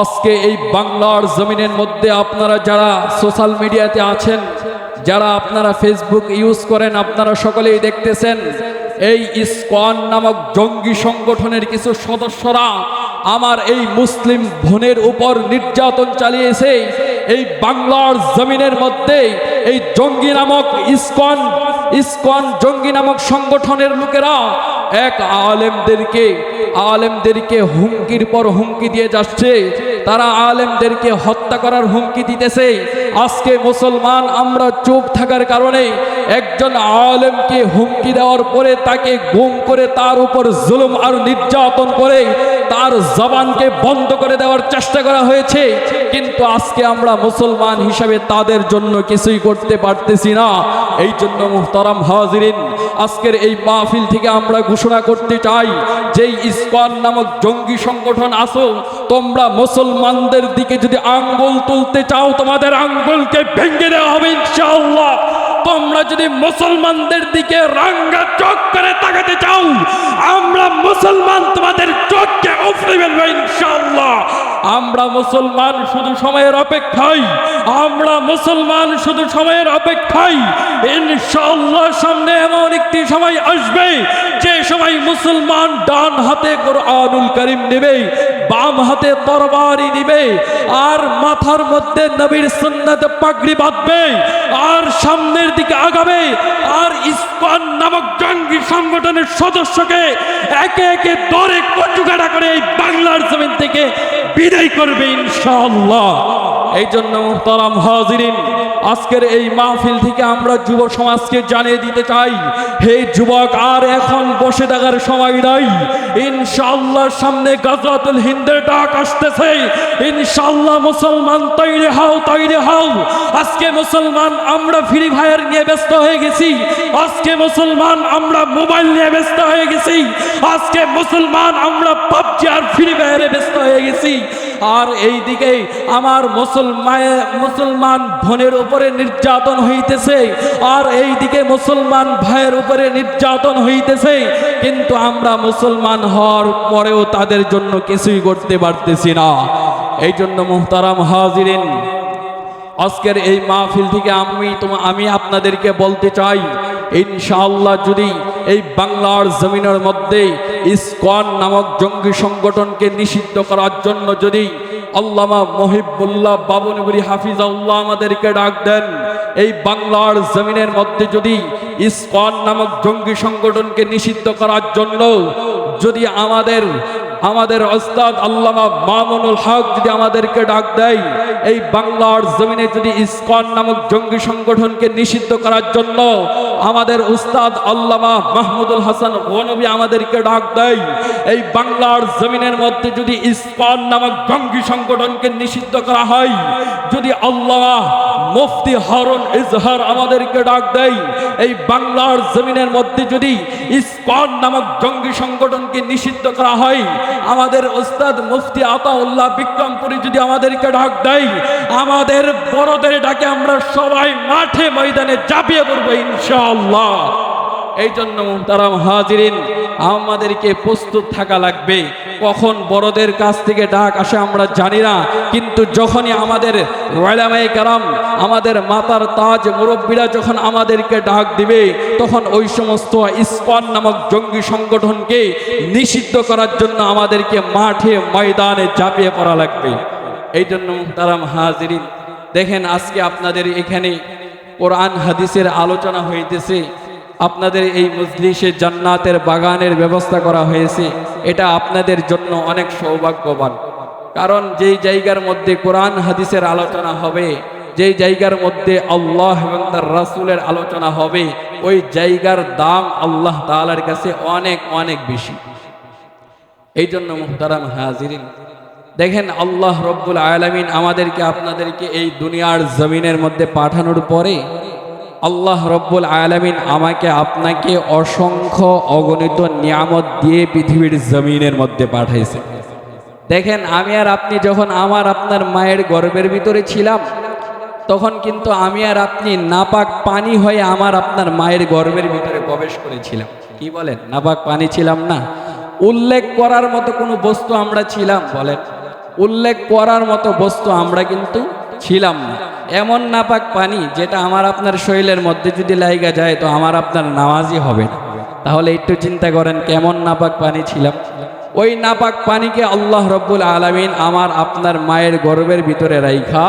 আজকে এই বাংলার জমিনের মধ্যে আপনারা যারা সোশ্যাল মিডিয়াতে আছেন, যারা আপনারা ফেসবুক ইউজ করেন, আপনারা সকলেই দেখতেছেন, এই ইসকন নামক জঙ্গি সংগঠনের কিছু সদস্যরা আমার এই মুসলিম বোনের উপর নির্যাতন চালিয়েছে। এই বাংলার জমিনের মধ্যে এই জঙ্গি নামক ইসকন ইসকন জঙ্গি নামক সংগঠনের লোকেরা এক আলেমদেরকে আলেমদেরকে হুমকির পর হুমকি দিয়ে যাচ্ছে। তারা আলেমদেরকে হত্যা করার হুমকি দিতেছে। আজকে মুসলমান আমরা চুপ থাকার কারণে একজন আলেমকে হুমকি দেওয়ার পরে তাকে গুম করে তার উপর জুলুম আর নির্যাতন করে তার জবানকে বন্ধ করে দেওয়ার চেষ্টা করা হয়েছে। কিন্তু আজকে আমরা মুসলমান হিসাবে তাদের জন্য কিছুই করতে পারতেছি না। এই জন্য মুহতারাম হাজিরিন, আজকের এই মাহফিল থেকে আমরা ঘোষণা করতে চাই যেই ইসকন নামক জঙ্গি সংগঠন আসো। তোমরা মুসলমানদের দিকে যদি আঙ্গুল তুলতে চাও, তোমাদের আঙ্গুলকে ভেঙে দেওয়া হবে ইনশাআল্লাহ। তোমরা যদি মুসলমানদের দিকে রাঙ্গা চোখ করে তাকাতে চাও, আমরা মুসলমান তোমাদের চোখকে উফরে ফেলব ইনশাআল্লাহ। আমরা মুসলমান শুধু সময়ের অপেক্ষায়, আমরা মুসলমান শুধু সময়ের অপেক্ষায়। ইনশাআল্লাহ সামনে এমন একটি সময় আসবে, যে সময় মুসলমান ডান হাতে কোরআনুল করিম নেবে বাম হাতে তরবারি নিবে আর মাথার মধ্যে নবীর সুন্নাতে পাগড়ি বাঁধবে, আর সামনের দিকে আগাবে, আর ইসকন নামক জঙ্গি সংগঠনের সদস্যকে একে একে দরে কচুকাটা করে এই বাংলার জমিন থেকে বিদায় করবে ইনশাআল্লাহ। এই জন্য মুহতারাম হাজিরিন আজকের এই মাহফিল থেকে আমরা যুব সমাজকে জানিয়ে দিতে চাই, হে যুবক, আর এখন বসে থাকার সময় নাই। ইনশাআল্লাহ সামনে গাজরাতুল হিন্দের ডাক আসতেছে। ইনশাআল্লাহ মুসলমান তৈরি হও তৈরি হও। আজকে মুসলমান আমরা ফ্রি ফায়ার নিয়ে ব্যস্ত হয়ে গেছি। আজকে মুসলমান আমরা মোবাইল নিয়ে ব্যস্ত হয়ে গেছি। আজকে মুসলমান আমরা পাবজি আর ফ্রি ফায়ারে ব্যস্ত হয়ে গেছি। আর এই দিকে আমার মুসলমান মুসলমান বোনের উপরে নির্যাতন হইতেছে। আর এই দিকে মুসলমান ভাইয়ের উপরে নির্যাতন হইতেছে। কিন্তু আমরা মুসলমান হওয়ার পরেও তাদের জন্য কিছুই করতে পারতেছি না। এই জন্য মুহতারাম হাজিরিন, আজকের এই মাহফিল থেকে আমি আমি আপনাদেরকে বলতে চাই, ইনশাআল্লাহ যদি এই বাংলার জমিনের মধ্যে ইসকন নামক জঙ্গি সংগঠনকে নিষিদ্ধ করার জন্য যদি আল্লামা মহিবুল্লাহ বাবনগুরি হাফিজাউল্লাহ আমাদেরকে ডাক দেন, এই বাংলার জমিনের মধ্যে যদি ইসকন নামক জঙ্গি সংগঠনকে নিষিদ্ধ করার জন্য যদি আমাদের আমাদের ওস্তাদ আল্লামা মামুনুল হক যদি আমাদেরকে ডাক দেয়, এই বাংলার জমিনে যদি ইসকন নামক জঙ্গি সংগঠনকে নিষিদ্ধ করার জন্য আমাদের উস্তাদ আল্লামা মাহমুদুল হাসান গনবী আমাদেরকে ডাক দেয়, এই বাংলার জমিনের মধ্যে যদি ইসকন নামক জঙ্গি সংগঠনকে নিষিদ্ধ করা হয়, যদি আল্লাহ মুফতি হারুন ইজহার আমাদেরকে ডাক দেয়, এই বাংলার জমিনের মধ্যে যদি ইসকন নামক জঙ্গি সংগঠনকে নিষিদ্ধ করা হয়। আমাদের ওস্তাদ মুফতি আতাউল্লাহ বিক্রমপুরী যদি আমাদেরকে ডাক দেয়, আমাদের বড়দের ডাকে আমরা সবাই মাঠে ময়দানে চাপিয়ে পড়ব ইনশাআল্লাহ। এই জন্য তারা হাজিরিন আমাদেরকে প্রস্তুত থাকা লাগবে। কখন বড়দের কাছ থেকে ডাক আসে আমরা জানি না, কিন্তু যখনই আমাদের ওয়ালামাই কারাম, আমাদের মাতার তাজ মুরব্বীরা যখন আমাদেরকে ডাক দিবে, তখন ওই সমস্ত ইস্কন নামক জঙ্গি সংগঠনকে নিষিদ্ধ করার জন্য আমাদেরকে মাঠে ময়দানে ঝাঁপিয়ে পড়া লাগবে। এই জন্য মুহতারাম হাজিরিন, দেখেন আজকে আপনাদের এখানে কোরআন, হাদিসের আলোচনা হইতেছে। আপনাদের এই মজলিসে জান্নাতের বাগানের ব্যবস্থা করা হয়েছে। এটা আপনাদের জন্য অনেক সৌভাগ্যবান। কারণ যেই জায়গার মধ্যে কোরআন, হাদিসের আলোচনা হবে, যেই জায়গার মধ্যে আল্লাহ এবং তার রাসুলের আলোচনা হবে, ওই জায়গার দাম আল্লাহ তালার কাছে অনেক অনেক বেশি। এই জন্য মুহতারাম হাজিরিন, দেখেন আল্লাহ রব্বুল আলমিন আমাদেরকে, আপনাদেরকে এই দুনিয়ার জমিনের মধ্যে পাঠানোর পরে আল্লাহ রব্বুল আলমিন আমাকে আপনাকে অসংখ্য অগণিত নিয়ামত দিয়ে পৃথিবীর জমিনের মধ্যে পাঠাইছে। দেখেন, আমি আর আপনি যখন আমার আপনার মায়ের গর্ভের ভিতরে ছিলাম, তখন কিন্তু আমি আর আপনি নাপাক পানি হয়ে আমার আপনার মায়ের গর্ভের ভিতরে প্রবেশ করেছিলাম। কি বলেন? নাপাক পানি ছিলাম না। উল্লেখ করার মতো কোনো বস্তু আমরা ছিলাম, বলেন। উল্লেখ করার মতো বস্তু আমরা কিন্তু ছিলাম না। এমন নাপাক পানি যেটা আমার আপনার শরীরের মধ্যে যদি লাইগা যায় তো আমার আপনার নামাজই হবে না। তাহলে একটু চিন্তা করেন কেমন নাপাক পানি ছিলাম। ওই নাপাক পানিকে আল্লাহ রব্বুল আলমিন আমার আপনার মায়ের গর্বের ভিতরে রাইখা।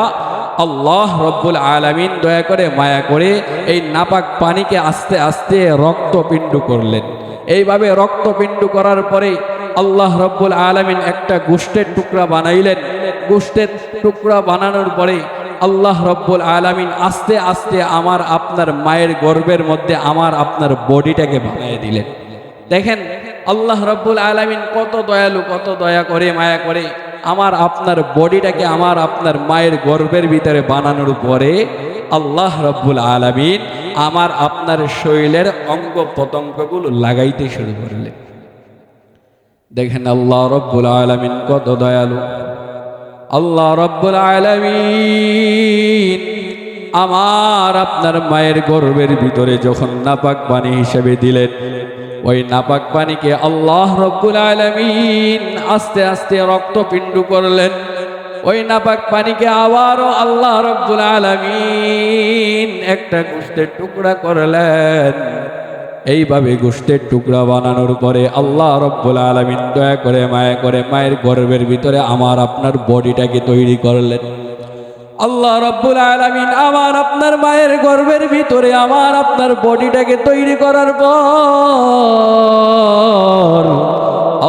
আল্লাহ রব্বুল আলমিন দয়া করে মায়া করে এই নাপাক পানিকে আস্তে আস্তে রক্তপিণ্ড করলেন। এইভাবে রক্তপিণ্ড করার পরে আল্লাহ রব্বুল আলমিন একটা গোষ্ঠের টুকরা বানাইলেন। গোষ্ঠের টুকরা বানানোর পরে আল্লাহ রব্বুল আলমিন আস্তে আস্তে আমার আপনার মায়ের গর্বের মধ্যে আমার আপনার বডিটাকে বানিয়ে দিলেন। দেখেন, আল্লাহ রব্বুল আলমিন কত দয়ালু, কত দয়া করে, মায়া করে আমার আপনার বডিটাকে আমার আপনার মায়ের গর্বের ভিতরে বানানোর পরে আল্লাহ রব্বুল আলমিন আমার আপনার শরীরের অঙ্গ প্রত্যঙ্গগুলো লাগাইতে শুরু করলেন। দেখেন, আল্লাহ রব্বুল আলমিন কত দয়ালু। আল্লাহ রব্বুল আলমিন আমার আপনার মায়ের গর্বের ভিতরে যখন নাপাক পানি হিসেবে দিলেন, ওই নাপাক পানিকে আল্লাহ রব্বুল আলমিন আস্তে আস্তে রক্তপিণ্ড করলেন। ওই নাপাক পানিকে আবারও আল্লাহ রব্বুল আলমিন একটা গোষ্ঠের টুকরা করলেন। এইভাবে গোষ্ঠের টুকরা বানানোর পরে আল্লাহ রব্বুল আলমিন দয়া করে, মায়া করে, মায়ের গর্বের ভিতরে আমার আপনার বডিটাকে তৈরি করলেন। আল্লাহ রব্বুল আলমিন আমার আপনার মায়ের গর্বের ভিতরে আমার আপনার বডিটাকে তৈরি করার পর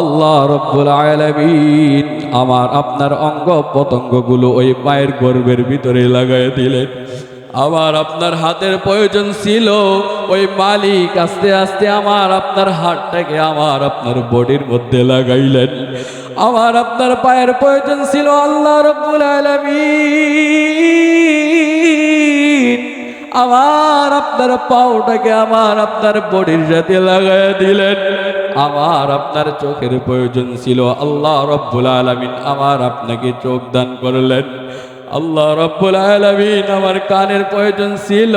আল্লাহ রব্বুল আলমিন আমার আপনার অঙ্গ পতঙ্গগুলো ওই মায়ের গর্বের ভিতরে লাগাই দিলেন। আমার আপনার হাতের প্রয়োজন ছিল। ওই মালিক আস্তে আস্তে আমার আপনার হাতটাকে আমার আপনার বডির মধ্যে লাগাইলেন। আমার আপনার পায়ের প্রয়োজন ছিল আল্লাহ রব্বুল আলমিন। আমার আপনার পাওটাকে আমার আপনার বডির সাথে লাগাই দিলেন। আমার আপনার চোখের প্রয়োজন ছিল আল্লাহ রব্বুল আলমিন। আমার আপনাকে চোখ দান করলেন। আল্লাহ রব্বুল আলমিন আমার কানের প্রয়োজন ছিল,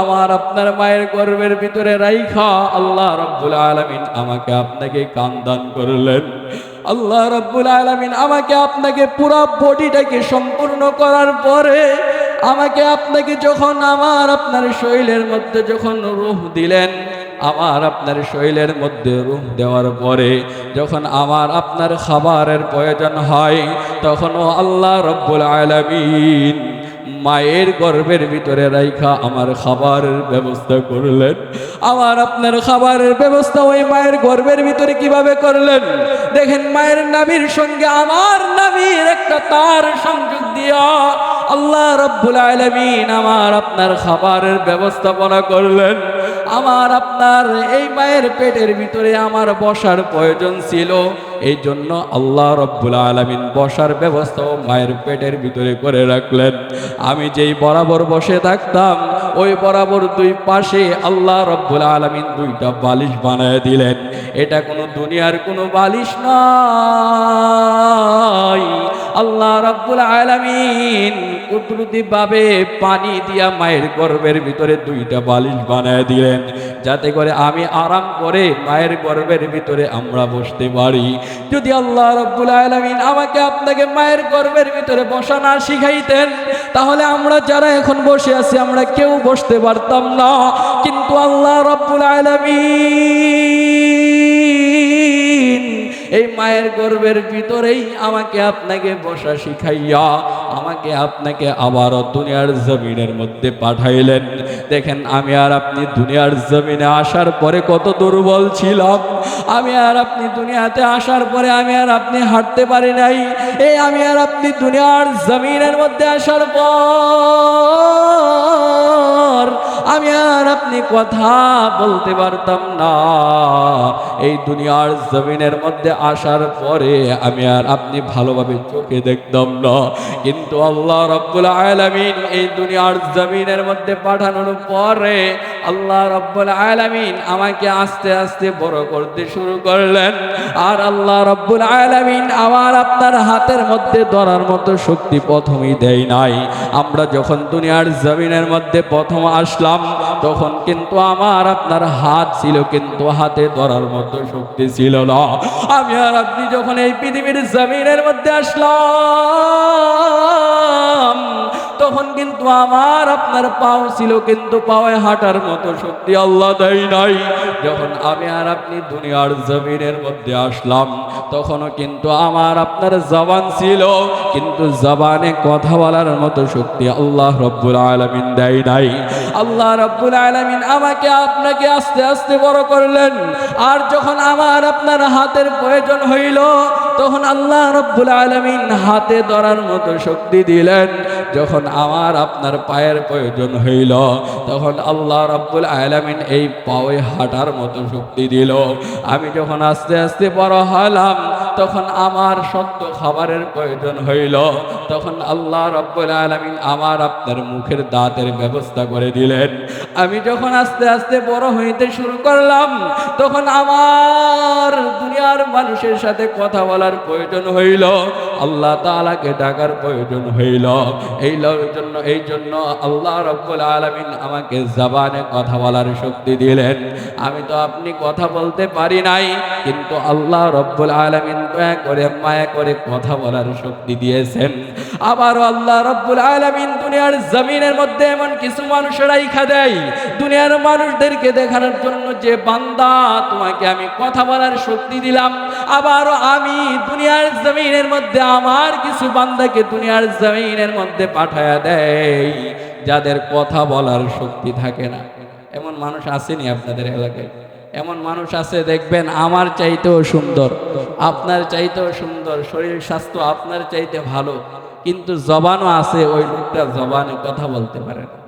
আমার আপনার মায়ের গর্বের ভিতরে রাইখা, আল্লাহ রব্বুল আলমিন আমাকে আপনাকে কান দান করলেন। আল্লাহ রব্বুল আলমিন আমাকে আপনাকে পুরো বডিটাকে সম্পূর্ণ করার পরে, আমাকে আপনাকে যখন আমার আপনার শরীরের মধ্যে যখন রূহ দিলেন আমার আপনার শরীরের মধ্যে রুহ দেওয়ার পরে যখন আমার আপনার খাবারের প্রয়োজন হয়, তখনও আল্লাহ রব্বুল আলমিন মায়ের গর্ভের ভিতরে রাইখা আমার খাবারের ব্যবস্থা করলেন। আমার আপনার খাবারের ব্যবস্থা ওই মায়ের গর্ভের ভিতরে কীভাবে করলেন? দেখেন মায়ের নাবির সঙ্গে আমার নাবির একটা তার সংযোগ দিয়া আল্লাহ রব্বুল আলমিন আমার আপনার খাবারের ব্যবস্থাপনা করলেন। আমার আপনার এই মায়ের পেটের ভিতরে আমার বসার প্রয়োজন ছিল। এই জন্য আল্লাহ রব্বুল আলমিন বসার ব্যবস্থাও মায়ের পেটের ভিতরে করে রাখলেন। আমি যেই বরাবর বসে থাকতাম ওই বরাবর দুই পাশে আল্লাহ রব্বুল আলমিন দুইটা বালিশ বানায় দিলেন। এটা কোনো দুনিয়ার কোনো বালিশ নয়। আল্লাহ রব্বুল আলমিন কুদরতিভাবে পানি দিয়া মায়ের গর্ভের ভিতরে দুইটা বালিশ বানায় দিলেন। যাতে করে আমি আরাম করে মায়ের গর্ভের ভিতরে আমরা বসতে পারি। যদি আল্লাহ রব্বুল আলমিন আমাকে আপনাকে মায়ের গর্ভের ভিতরে বসা না শিখাইতেন, তাহলে আমরা যারা এখন বসে আছি, আমরা কেউ বসতে পারতাম না। কিন্তু আল্লাহ রব্বুল আলমিন এই মায়ের গর্ভের ভিতরেই আমাকে আপনাকে বসা শিখাইয়া আমাকে আপনাকে আবারও দুনিয়ার জমিনের মধ্যে পাঠাইলেন। দেখেন, আমি আর আপনি দুনিয়ার জমিনে আসার পরে কত দুর্বল ছিলাম। আমি আর আপনি দুনিয়াতে আসার পরে আমি আর আপনি হাঁটতে পারি নাই। এই আমি আর আপনি দুনিয়ার জমিনের মধ্যে আসার পর আমি আর আপনি কথা বলতে পারতাম না। এই দুনিয়ার জমিনের মধ্যে আসার পরে আমি আর আপনি ভালোভাবে চোখে দেখতাম না। কিন্তু আল্লাহ রব্বুল আলামিন এই দুনিয়ার জমিনের মধ্যে পাঠানোর পরে আল্লাহ রব্বুল আলামিন আমাকে আস্তে আস্তে বড় করতে শুরু করলেন। আর আল্লাহ রব্বুল আলামিন আমার আপনার হাতের মধ্যে ধরার মতো শক্তি প্রথমেই দেয় নাই। আমরা যখন দুনিয়ার জমিনের মধ্যে প্রথম আসলাম, তখন কিন্তু আমার আপনার হাত ছিল, কিন্তু হাতে ধরার মতো শক্তি ছিল না। আমি আর আপনি যখন এই পৃথিবীর জমিনের মধ্যে আসলাম কিন্তু আমার, আপনার পাও ছিল কিন্তু পাওয়ায় হাঁটার মতো শক্তি আল্লাহ দেয় নাই। যখন আমি আর আপনি দুনিয়ার জমিনের মধ্যে আসলাম, তখনও কিন্তু আমার, আপনার জবান ছিল, কিন্তু জবানে কথা বলার মতো শক্তি আল্লাহ রব্বুল আলমিন দেয় নাই। আল্লাহ রব্বুল আলমিন আমাকে, আপনাকে আস্তে আস্তে বড় করলেন। আর যখন আমার, আপনার হাতের প্রয়োজন হইল, তখন আল্লাহ রব্বুল আলমিন হাতে ধরার মতো শক্তি দিলেন। যখন আমার আপনার পায়ের প্রয়োজন হইল, তখন আল্লাহ রব্বুল আলমিন এই পায়ে হাঁটার মতো শক্তি দিল। আমি যখন আস্তে আস্তে বড় হলাম তখন আমার সত্য খাবারের প্রয়োজন হইল, তখন আল্লাহ রব্বুল আলমিন আমার আপনার মুখের দাঁতের ব্যবস্থা করে দিলেন। আমি যখন আস্তে আস্তে বড় হইতে শুরু করলাম, তখন আমার দুনিয়ার মানুষের সাথে কথা বলার প্রয়োজন হইল, আল্লাহ তাআলাকে ডাকার প্রয়োজন হইল। এই জন্য এই জন্য আল্লাহ রব্বুল আলমিন আমাকে জবানে কথা বলার শক্তি দিলেন। আমি তো আপনি কথা বলতে পারি নাই, কিন্তু আল্লাহ রব্বুল আলমিন করে, মায়া করে কথা বলার শক্তি দিয়েছেন। আবারও আল্লাহ রব্বুল আলমিন দুনিয়ার জমিনের মধ্যে এমন কিছু মানুষেরা ইখা দেয়। দুনিয়ার মানুষদেরকে দেখানোর জন্য যে বান্দা, তোমাকে আমি কথা বলার শক্তি দিলাম। আবারও আমি দুনিয়ার জমিনের মধ্যে আমার কিছু বান্দাকে দুনিয়ার জমিনের মধ্যে পাঠায়া দেয় যাদের কথা বলার শক্তি থাকে না। এমন মানুষ আসেনি আপনাদের এলাকায়? এমন মানুষ আছে, দেখবেন, আমার চাইতেও সুন্দর। আপনার চাইতেও সুন্দর, শরীর স্বাস্থ্য আপনার চাইতে ভালো, কিন্তু জবানও আছে, ওই লোকটা জবানে কথা বলতে পারে না।